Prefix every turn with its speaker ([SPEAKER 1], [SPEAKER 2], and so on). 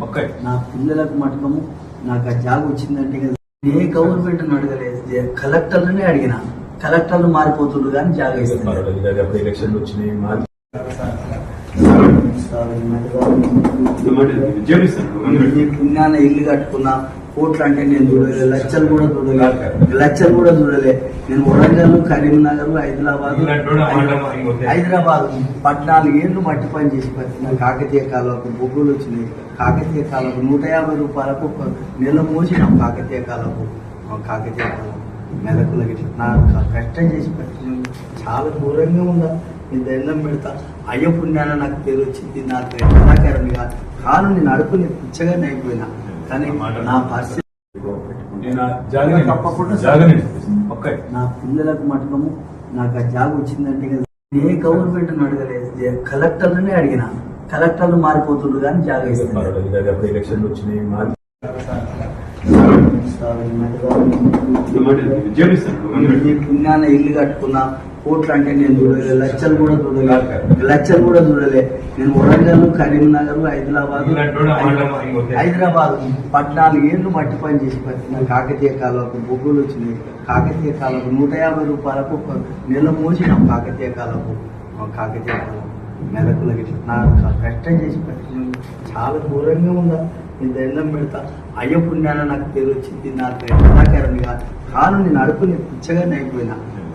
[SPEAKER 1] ఒక్క
[SPEAKER 2] నా పిల్లలకు మటకము నాకు ఆ జాబ్ వచ్చిందంటే కదా. ఏ గవర్నమెంట్ అడగలేదు. ఏ కలెక్టర్నే అడిగిన. కలెక్టర్లు మారిపోతుండ్రు కానీ జాగ నీ పుణ్యాన ఇల్లు కట్టుకున్నా కోట్లు అంటే నేను చూడలే లక్షలు కూడా చూడలే లక్షలు కూడా చూడలే. నేను వరంగల్ కరీంనగర్ హైదరాబాద్ హైదరాబాద్ పద్నాలుగు ఏళ్ళు మట్టి పని చేసి పట్టిన కాకతీయ కాలకు బొగ్గులు వచ్చినాయి. కాకతీయ కాలకు నూట యాభై రూపాయలకు నెల మోసినాం కాకతీయ కాలకు కాకతీయ కాలం మెలకులకి నా కష్టం చేసి పట్టిన చాలా దూరంగా ఉందా నేను దండం పెడతా? అయ్య పుణ్యాన నాకు పేరు వచ్చింది నాకు కళాకారునిగా కాలు నేను అడుపుని పిచ్చగానే అయిపోయినా కానీ నా పరిస్థితి నా పిల్లలకు మటకము నాకు ఆ జాబ్ వచ్చిందంటే ఏ గవర్నమెంట్ అడగలేదు. ఏ కలెక్టర్నే అడిగిన. కలెక్టర్లు మారిపోతుండ్రు కానీ జాగ ఇస్తారు. పుణ్యాన ఇల్లు కట్టుకున్నా కోట్లు అంటే నేను చూడలే లక్షలు కూడా చూడలే. లక్షలు కూడా చూడలే. నేను వరంగల్ కరీంనగర్ హైదరాబాద్ హైదరాబాద్ పద్నాలుగు ఏళ్ళు మట్టి పని చేసి పట్టిన కాకతీయ కాలంలో బొగ్గులు వచ్చినాయి. కాకతీయ కాలంలో నూట యాభై రూపాయలకు ఒక నెల మోసినాం కాకతీయ కాలంలో కాకతీయ కాలం మెలకులకి నా కష్టం చేసి పట్టిన. చాలా దూరంగా ఉందా? నేను దండం పెడతా. అయ్య పుణ్యాన నాకు పేరు వచ్చింది నాకు కళాకారునిగా. కాలు నేను అడుపుని పిచ్చగానే అయిపోయినా.